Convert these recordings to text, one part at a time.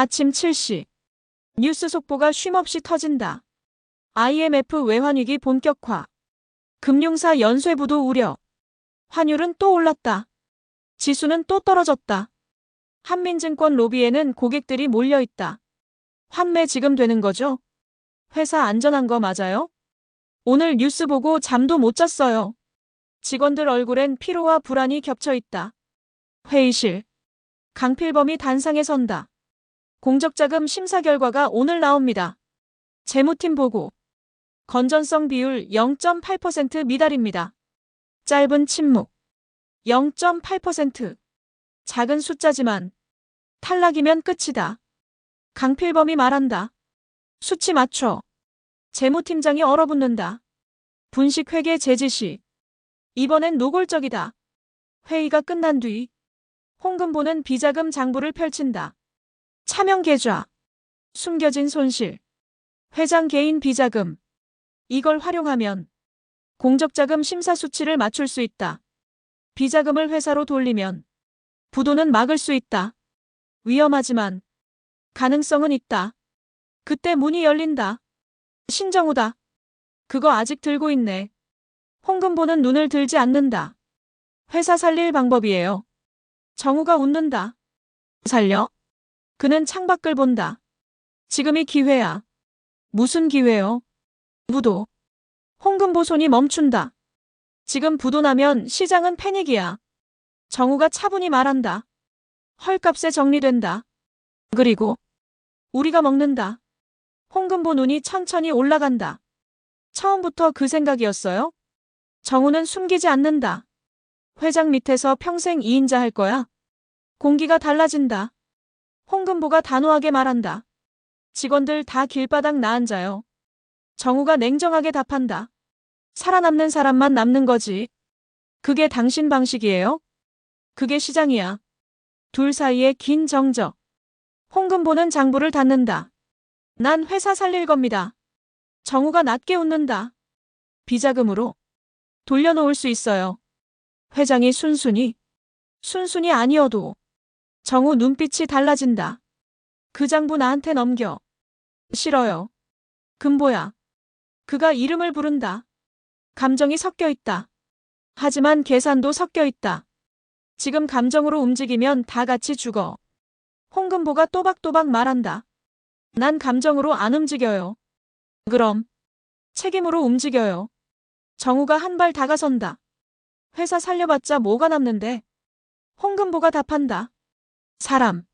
아침 7시. 뉴스 속보가 쉼없이 터진다. IMF 외환위기 본격화. 금융사 연쇄부도 우려. 환율은 또 올랐다. 지수는 또 떨어졌다. 한민증권 로비에는 고객들이 몰려있다. 환매 지금 되는 거죠? 회사 안전한 거 맞아요? 오늘 뉴스 보고 잠도 못 잤어요. 직원들 얼굴엔 피로와 불안이 겹쳐 있다. 회의실. 강필범이 단상에 선다. 공적자금 심사 결과가 오늘 나옵니다. 재무팀 보고. 건전성 비율 0.8% 미달입니다. 짧은 침묵. 0.8%. 작은 숫자지만 탈락이면 끝이다. 강필범이 말한다. 수치 맞춰. 재무팀장이 얼어붙는다. 분식회계 제지시. 이번엔 노골적이다. 회의가 끝난 뒤 홍금보는 비자금 장부를 펼친다. 차명 계좌. 숨겨진 손실. 회장 개인 비자금. 이걸 활용하면 공적자금 심사 수치를 맞출 수 있다. 비자금을 회사로 돌리면 부도는 막을 수 있다. 위험하지만 가능성은 있다. 그때 문이 열린다. 신정우다. 그거 아직 들고 있네. 홍금보는 눈을 들지 않는다. 회사 살릴 방법이에요. 정우가 웃는다. 살려? 그는 창밖을 본다. 지금이 기회야. 무슨 기회요? 부도. 홍금보 손이 멈춘다. 지금 부도 나면 시장은 패닉이야. 정우가 차분히 말한다. 헐값에 정리된다. 그리고 우리가 먹는다. 홍금보 눈이 천천히 올라간다. 처음부터 그 생각이었어요? 정우는 숨기지 않는다. 회장 밑에서 평생 2인자 할 거야. 공기가 달라진다. 홍금보가 단호하게 말한다. 직원들 다 길바닥 나앉아요. 정우가 냉정하게 답한다. 살아남는 사람만 남는 거지. 그게 당신 방식이에요? 그게 시장이야. 둘 사이에 긴 정적. 홍금보는 장부를 닫는다. 난 회사 살릴 겁니다. 정우가 낮게 웃는다. 비자금으로 돌려놓을 수 있어요. 회장이 순순히 순순히 아니어도 정우 눈빛이 달라진다. 그 장부 나한테 넘겨. 싫어요. 금보야. 그가 이름을 부른다. 감정이 섞여 있다. 하지만 계산도 섞여 있다. 지금 감정으로 움직이면 다 같이 죽어. 홍금보가 또박또박 말한다. 난 감정으로 안 움직여요. 그럼 책임으로 움직여요. 정우가 한 발 다가선다. 회사 살려봤자 뭐가 남는데. 홍금보가 답한다. 사람.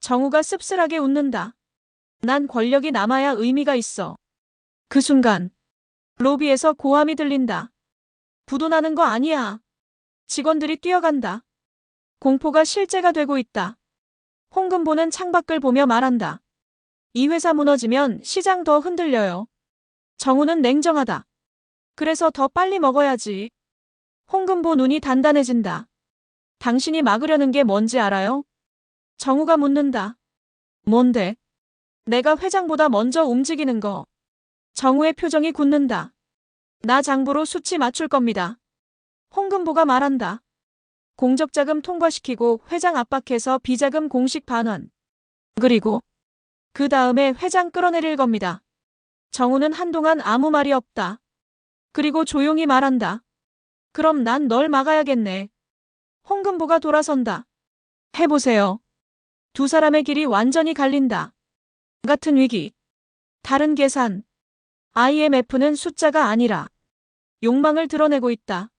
정우가 씁쓸하게 웃는다. 난 권력이 남아야 의미가 있어. 그 순간 로비에서 고함이 들린다. 부도나는 거 아니야. 직원들이 뛰어간다. 공포가 실제가 되고 있다. 홍금보는 창밖을 보며 말한다. 이 회사 무너지면 시장 더 흔들려요. 정우는 냉정하다. 그래서 더 빨리 먹어야지. 홍금보 눈이 단단해진다. 당신이 막으려는 게 뭔지 알아요? 정우가 묻는다. 뭔데? 내가 회장보다 먼저 움직이는 거. 정우의 표정이 굳는다. 나 장부로 수치 맞출 겁니다. 홍금보가 말한다. 공적자금 통과시키고 회장 압박해서 비자금 공식 반환. 그리고 그 다음에 회장 끌어내릴 겁니다. 정우는 한동안 아무 말이 없다. 그리고 조용히 말한다. 그럼 난 널 막아야겠네. 홍금보가 돌아선다. 해보세요. 두 사람의 길이 완전히 갈린다. 같은 위기. 다른 계산. IMF는 숫자가 아니라 욕망을 드러내고 있다.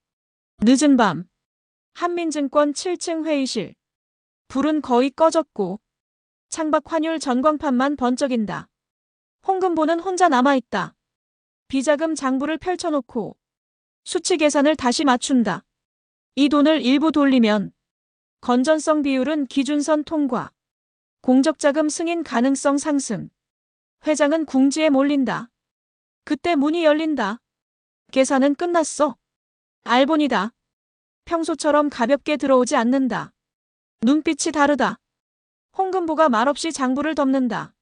늦은 밤. 한민증권 7층 회의실. 불은 거의 꺼졌고 창밖 환율 전광판만 번쩍인다. 홍금보는 혼자 남아있다. 비자금 장부를 펼쳐놓고 수치 계산을 다시 맞춘다. 이 돈을 일부 돌리면 건전성 비율은 기준선 통과. 공적자금 승인 가능성 상승. 회장은 궁지에 몰린다. 그때 문이 열린다. 계산은 끝났어. 알본이다. 평소처럼 가볍게 들어오지 않는다. 눈빛이 다르다. 홍금보가 말없이 장부를 덮는다.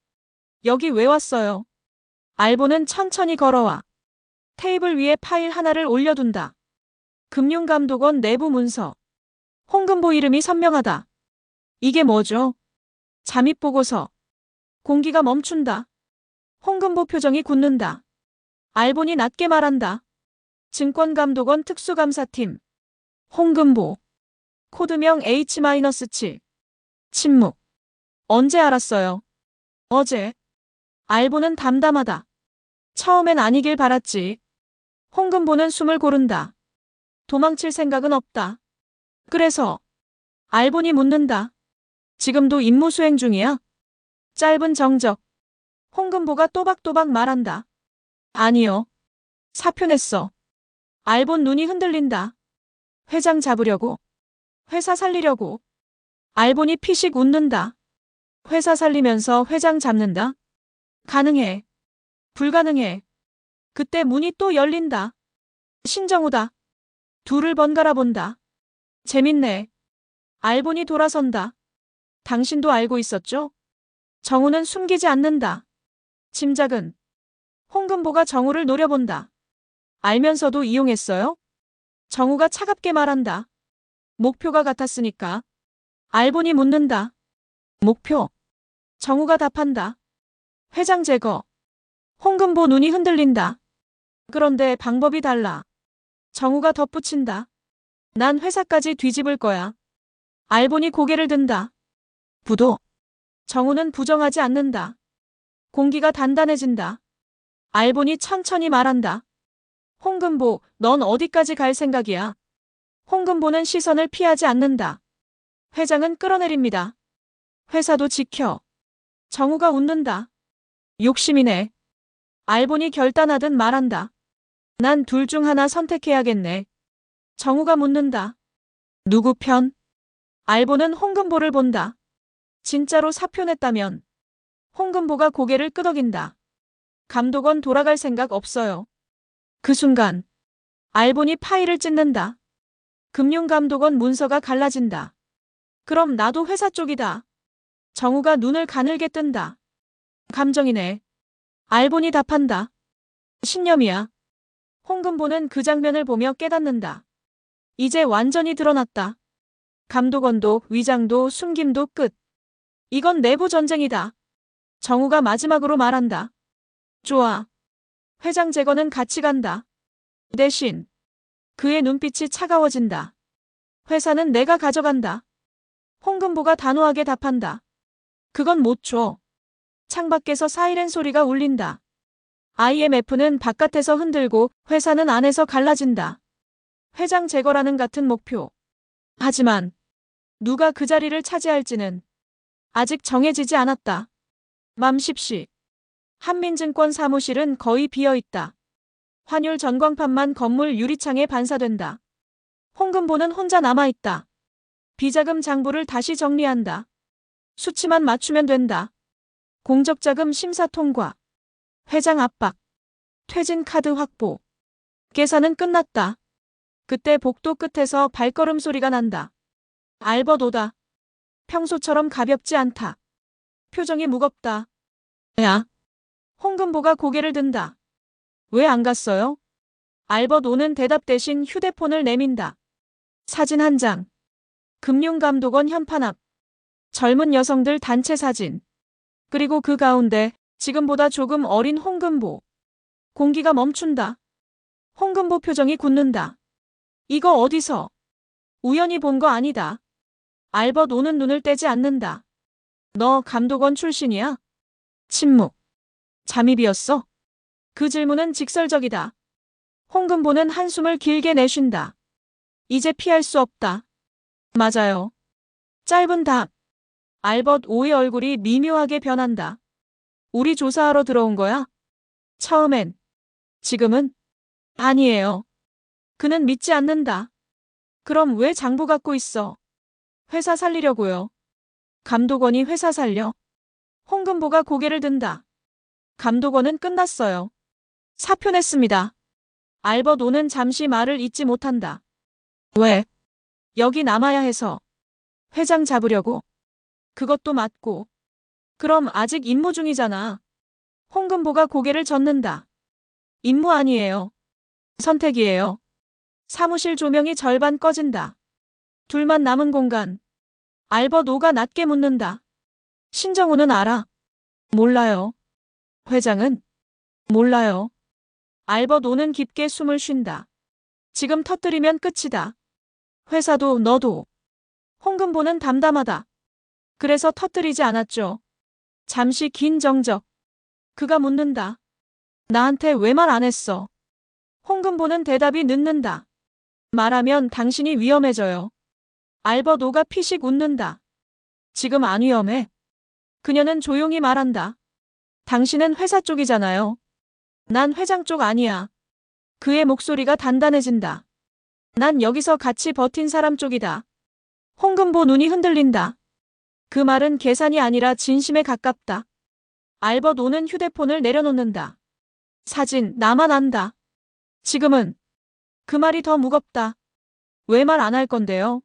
여기 왜 왔어요? 알보는 천천히 걸어와. 테이블 위에 파일 하나를 올려둔다. 금융감독원 내부 문서. 홍금보 이름이 선명하다. 이게 뭐죠? 잠입 보고서. 공기가 멈춘다. 홍금보 표정이 굳는다. 알본이 낮게 말한다. 증권감독원 특수감사팀. 홍금보. 코드명 H-7. 침묵. 언제 알았어요? 어제. 알보는 담담하다. 처음엔 아니길 바랐지. 홍금보는 숨을 고른다. 도망칠 생각은 없다. 그래서 알본이 묻는다. 지금도 임무 수행 중이야? 짧은 정적. 홍금보가 또박또박 말한다. 아니요. 사표 냈어. 알본 눈이 흔들린다. 회장 잡으려고. 회사 살리려고. 알본이 피식 웃는다. 회사 살리면서 회장 잡는다? 가능해. 불가능해. 그때 문이 또 열린다. 신정우다. 둘을 번갈아 본다. 재밌네. 알본이 돌아선다. 당신도 알고 있었죠? 정우는 숨기지 않는다. 짐작은. 홍금보가 정우를 노려본다. 알면서도 이용했어요? 정우가 차갑게 말한다. 목표가 같았으니까. 알본이 묻는다. 목표. 정우가 답한다. 회장 제거. 홍금보 눈이 흔들린다. 그런데 방법이 달라. 정우가 덧붙인다. 난 회사까지 뒤집을 거야. 알본이 고개를 든다. 부도. 정우는 부정하지 않는다. 공기가 단단해진다. 알본이 천천히 말한다. 홍금보, 넌 어디까지 갈 생각이야? 홍금보는 시선을 피하지 않는다. 회장은 끌어내립니다. 회사도 지켜. 정우가 웃는다. 욕심이네. 알본이 결단하듯 말한다. 난 둘 중 하나 선택해야겠네. 정우가 묻는다. 누구 편? 알본은 홍금보를 본다. 진짜로 사표 냈다면 홍금보가 고개를 끄덕인다. 감독원 돌아갈 생각 없어요. 그 순간 알본이 파일을 찢는다. 금융감독원 문서가 갈라진다. 그럼 나도 회사 쪽이다. 정우가 눈을 가늘게 뜬다. 감정이네. 알본이 답한다. 신념이야. 홍금보는 그 장면을 보며 깨닫는다. 이제 완전히 드러났다. 감독원도 위장도 숨김도 끝. 이건 내부 전쟁이다. 정우가 마지막으로 말한다. 좋아. 회장 제거는 같이 간다. 대신 그의 눈빛이 차가워진다. 회사는 내가 가져간다. 홍금보가 단호하게 답한다. 그건 못 줘. 창밖에서 사이렌 소리가 울린다. IMF는 바깥에서 흔들고 회사는 안에서 갈라진다. 회장 제거라는 같은 목표. 하지만 누가 그 자리를 차지할지는 아직 정해지지 않았다. 맘십시. 한민증권 사무실은 거의 비어 있다. 환율 전광판만 건물 유리창에 반사된다. 홍금보는 혼자 남아있다. 비자금 장부를 다시 정리한다. 수치만 맞추면 된다. 공적자금 심사 통과. 회장 압박. 퇴진 카드 확보. 계산은 끝났다. 그때 복도 끝에서 발걸음 소리가 난다. 알벗 오다. 평소처럼 가볍지 않다. 표정이 무겁다. 야. 홍금보가 고개를 든다. 왜 안 갔어요? 알벗 오는 대답 대신 휴대폰을 내민다. 사진 한 장. 금융감독원 현판 앞. 젊은 여성들 단체 사진. 그리고 그 가운데 지금보다 조금 어린 홍금보. 공기가 멈춘다. 홍금보 표정이 굳는다. 이거 어디서? 우연히 본 거 아니다. 알벗 오는 눈을 떼지 않는다. 너 감독원 출신이야? 침묵. 잠입이었어? 그 질문은 직설적이다. 홍금보는 한숨을 길게 내쉰다. 이제 피할 수 없다. 맞아요. 짧은 답. 알벗 오의 얼굴이 미묘하게 변한다. 우리 조사하러 들어온 거야? 처음엔. 지금은? 아니에요. 그는 믿지 않는다. 그럼 왜 장부 갖고 있어? 회사 살리려고요. 감독원이 회사 살려? 홍금보가 고개를 든다. 감독원은 끝났어요. 사표 냈습니다. 알벗 오는 잠시 말을 잇지 못한다. 왜? 여기 남아야 해서. 회장 잡으려고. 그것도 맞고. 그럼 아직 임무 중이잖아. 홍금보가 고개를 젓는다. 임무 아니에요. 선택이에요. 사무실 조명이 절반 꺼진다. 둘만 남은 공간. 알벗 오가 낮게 묻는다. 신정우는 알아. 몰라요. 회장은? 몰라요. 알벗 오는 깊게 숨을 쉰다. 지금 터뜨리면 끝이다. 회사도 너도. 홍금보는 담담하다. 그래서 터뜨리지 않았죠. 잠시 긴 정적. 그가 묻는다. 나한테 왜 말 안 했어? 홍금보는 대답이 늦는다. 말하면 당신이 위험해져요. 알벗 오가 피식 웃는다. 지금 안 위험해. 그녀는 조용히 말한다. 당신은 회사 쪽이잖아요. 난 회장 쪽 아니야. 그의 목소리가 단단해진다. 난 여기서 같이 버틴 사람 쪽이다. 홍금보 눈이 흔들린다. 그 말은 계산이 아니라 진심에 가깝다. 알벗 오는 휴대폰을 내려놓는다. 사진, 나만 안다. 지금은 그 말이 더 무겁다. 왜 말 안 할 건데요?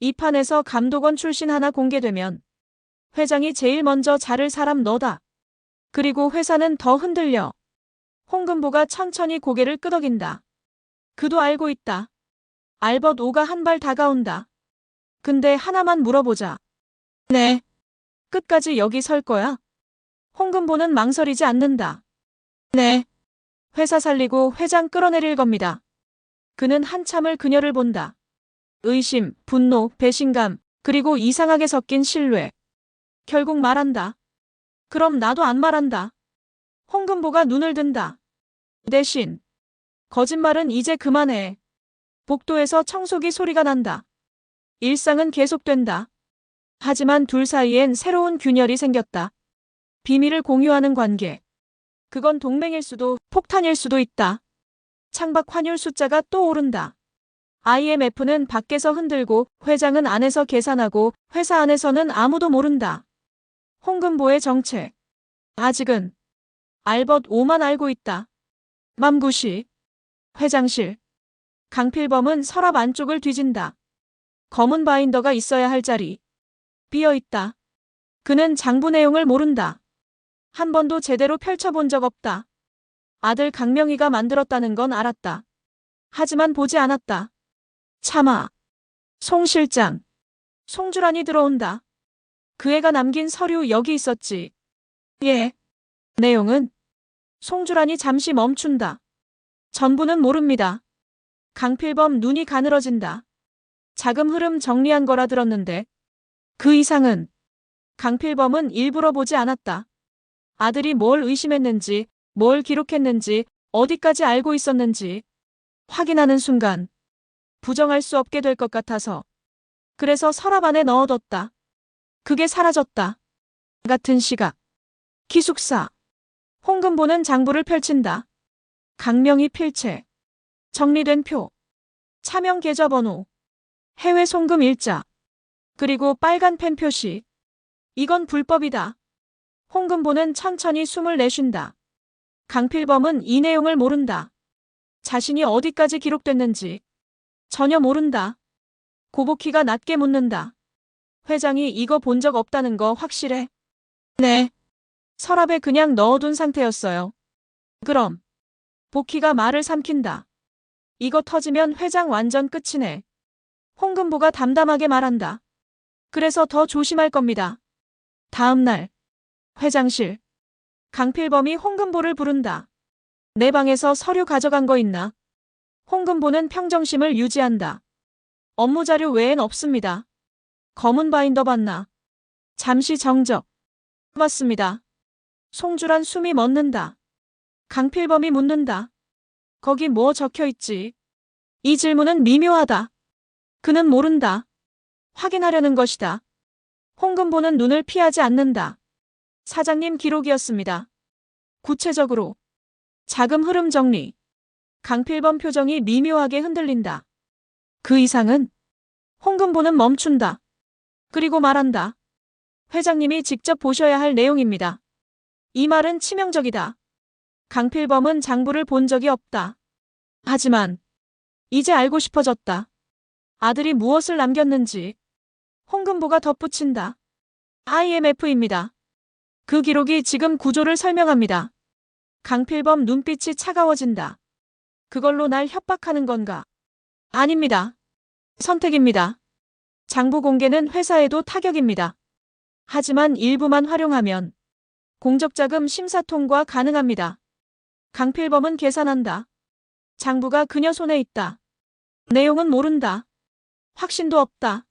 이 판에서 감독원 출신 하나 공개되면 회장이 제일 먼저 자를 사람 너다. 그리고 회사는 더 흔들려. 홍금보가 천천히 고개를 끄덕인다. 그도 알고 있다. 알벗 오가 한 발 다가온다. 근데 하나만 물어보자. 네. 끝까지 여기 설 거야? 홍금보는 망설이지 않는다. 네. 회사 살리고 회장 끌어내릴 겁니다. 그는 한참을 그녀를 본다. 의심, 분노, 배신감, 그리고 이상하게 섞인 신뢰. 결국 말한다. 그럼 나도 안 말한다. 홍금보가 눈을 든다. 대신 거짓말은 이제 그만해. 복도에서 청소기 소리가 난다. 일상은 계속된다. 하지만 둘 사이엔 새로운 균열이 생겼다. 비밀을 공유하는 관계. 그건 동맹일 수도 폭탄일 수도 있다. 창밖 환율 숫자가 또 오른다. IMF는 밖에서 흔들고 회장은 안에서 계산하고 회사 안에서는 아무도 모른다. 홍금보의 정체. 아직은 알벗 오만 알고 있다. 맘구시. 회장실. 강필범은 서랍 안쪽을 뒤진다. 검은 바인더가 있어야 할 자리. 비어 있다. 그는 장부 내용을 모른다. 한 번도 제대로 펼쳐본 적 없다. 아들 강명희가 만들었다는 건 알았다. 하지만 보지 않았다. 차마. 송 실장. 송주란이 들어온다. 그 애가 남긴 서류 여기 있었지. 예. 내용은? 송주란이 잠시 멈춘다. 전부는 모릅니다. 강필범 눈이 가늘어진다. 자금 흐름 정리한 거라 들었는데 그 이상은 강필범은 일부러 보지 않았다. 아들이 뭘 의심했는지, 뭘 기록했는지, 어디까지 알고 있었는지 확인하는 순간 부정할 수 없게 될 것 같아서 그래서 서랍 안에 넣어뒀다. 그게 사라졌다. 같은 시각. 기숙사. 홍금보는 장부를 펼친다. 강명희 필체. 정리된 표. 차명 계좌번호. 해외 송금 일자. 그리고 빨간 펜 표시. 이건 불법이다. 홍금보는 천천히 숨을 내쉰다. 강필범은 이 내용을 모른다. 자신이 어디까지 기록됐는지 전혀 모른다. 고복희가 낮게 묻는다. 회장이 이거 본 적 없다는 거 확실해? 네. 서랍에 그냥 넣어둔 상태였어요. 그럼. 복희가 말을 삼킨다. 이거 터지면 회장 완전 끝이네. 홍금보가 담담하게 말한다. 그래서 더 조심할 겁니다. 다음 날. 회장실. 강필범이 홍금보를 부른다. 내 방에서 서류 가져간 거 있나? 홍금보는 평정심을 유지한다. 업무 자료 외엔 없습니다. 검은 바인더 봤나? 잠시 정적. 맞습니다. 송주란 숨이 멎는다. 강필범이 묻는다. 거기 뭐 적혀 있지? 이 질문은 미묘하다. 그는 모른다. 확인하려는 것이다. 홍금보는 눈을 피하지 않는다. 사장님 기록이었습니다. 구체적으로 자금 흐름 정리. 강필범 표정이 미묘하게 흔들린다. 그 이상은 홍금보는 멈춘다. 그리고 말한다. 회장님이 직접 보셔야 할 내용입니다. 이 말은 치명적이다. 강필범은 장부를 본 적이 없다. 하지만 이제 알고 싶어졌다. 아들이 무엇을 남겼는지 홍금보가 덧붙인다. IMF입니다. 그 기록이 지금 구조를 설명합니다. 강필범 눈빛이 차가워진다. 그걸로 날 협박하는 건가? 아닙니다. 선택입니다. 장부 공개는 회사에도 타격입니다. 하지만 일부만 활용하면 공적자금 심사 통과 가능합니다. 강필범은 계산한다. 장부가 그녀 손에 있다. 내용은 모른다. 확신도 없다.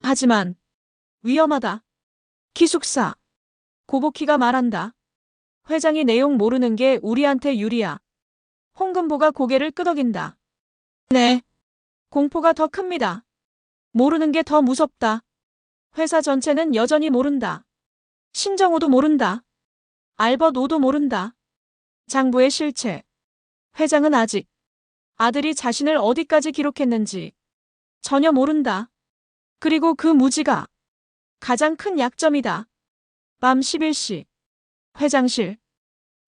하지만 위험하다. 기숙사. 고복희가 말한다. 회장이 내용 모르는 게 우리한테 유리야. 홍금보가 고개를 끄덕인다. 네. 공포가 더 큽니다. 모르는 게 더 무섭다. 회사 전체는 여전히 모른다. 신정호도 모른다. 알버노도 모른다. 장부의 실체. 회장은 아직 아들이 자신을 어디까지 기록했는지 전혀 모른다. 그리고 그 무지가 가장 큰 약점이다. 밤 11시. 회장실.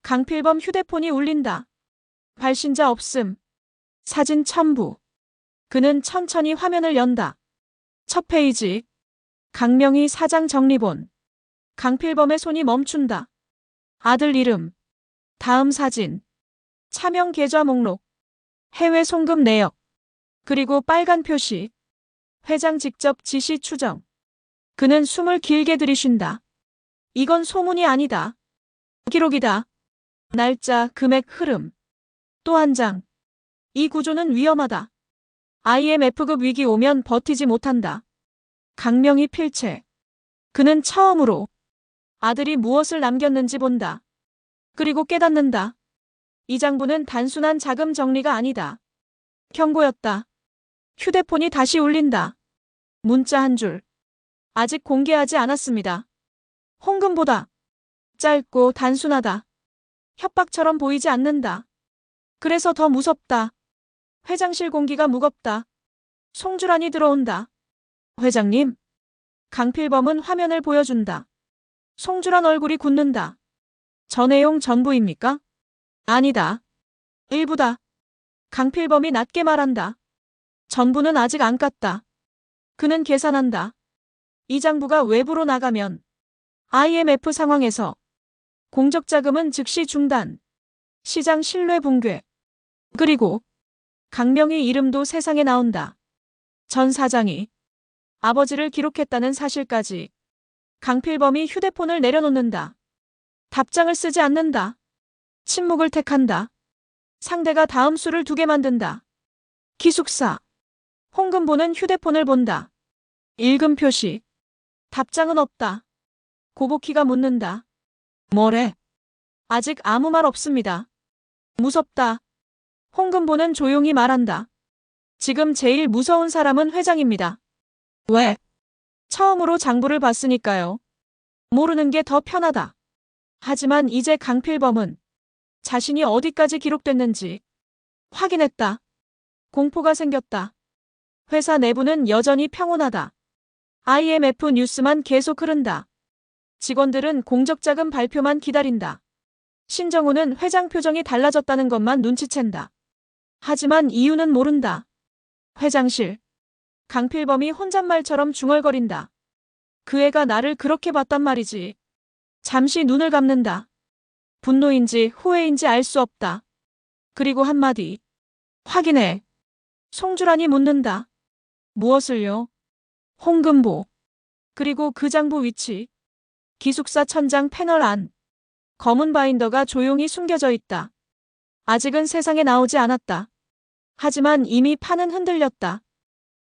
강필범 휴대폰이 울린다. 발신자 없음. 사진 첨부. 그는 천천히 화면을 연다. 첫 페이지. 강명희 사장 정리본. 강필범의 손이 멈춘다. 아들 이름. 다음 사진. 차명 계좌 목록. 해외 송금 내역. 그리고 빨간 표시. 회장 직접 지시 추정. 그는 숨을 길게 들이쉰다. 이건 소문이 아니다. 기록이다. 날짜, 금액, 흐름. 또 한 장. 이 구조는 위험하다. IMF급 위기 오면 버티지 못한다. 강명이 필체. 그는 처음으로 아들이 무엇을 남겼는지 본다. 그리고 깨닫는다. 이 장부는 단순한 자금 정리가 아니다. 경고였다. 휴대폰이 다시 울린다. 문자 한 줄. 아직 공개하지 않았습니다. 홍금보다 짧고 단순하다. 협박처럼 보이지 않는다. 그래서 더 무섭다. 회장실 공기가 무겁다. 송주란이 들어온다. 회장님. 강필범은 화면을 보여준다. 송주란 얼굴이 굳는다. 저 내용 전부입니까? 아니다. 일부다. 강필범이 낮게 말한다. 전부는 아직 안 깠다. 그는 계산한다. 이 장부가 외부로 나가면 IMF 상황에서 공적 자금은 즉시 중단. 시장 신뢰 붕괴. 그리고 강명희 이름도 세상에 나온다. 전 사장이 아버지를 기록했다는 사실까지 강필범이 휴대폰을 내려놓는다. 답장을 쓰지 않는다. 침묵을 택한다. 상대가 다음 수를 두 개 만든다. 기숙사. 홍금보는 휴대폰을 본다. 읽음 표시. 답장은 없다. 고복희가 묻는다. 뭐래? 아직 아무 말 없습니다. 무섭다. 홍금보는 조용히 말한다. 지금 제일 무서운 사람은 회장입니다. 왜? 처음으로 장부를 봤으니까요. 모르는 게 더 편하다. 하지만 이제 강필범은 자신이 어디까지 기록됐는지 확인했다. 공포가 생겼다. 회사 내부는 여전히 평온하다. IMF 뉴스만 계속 흐른다. 직원들은 공적자금 발표만 기다린다. 신정우는 회장 표정이 달라졌다는 것만 눈치챈다. 하지만 이유는 모른다. 회장실. 강필범이 혼잣말처럼 중얼거린다. 그 애가 나를 그렇게 봤단 말이지. 잠시 눈을 감는다. 분노인지 후회인지 알 수 없다. 그리고 한마디. 확인해. 송주란이 묻는다. 무엇을요? 홍금보. 그리고 그 장부 위치. 기숙사 천장 패널 안. 검은 바인더가 조용히 숨겨져 있다. 아직은 세상에 나오지 않았다. 하지만 이미 판은 흔들렸다.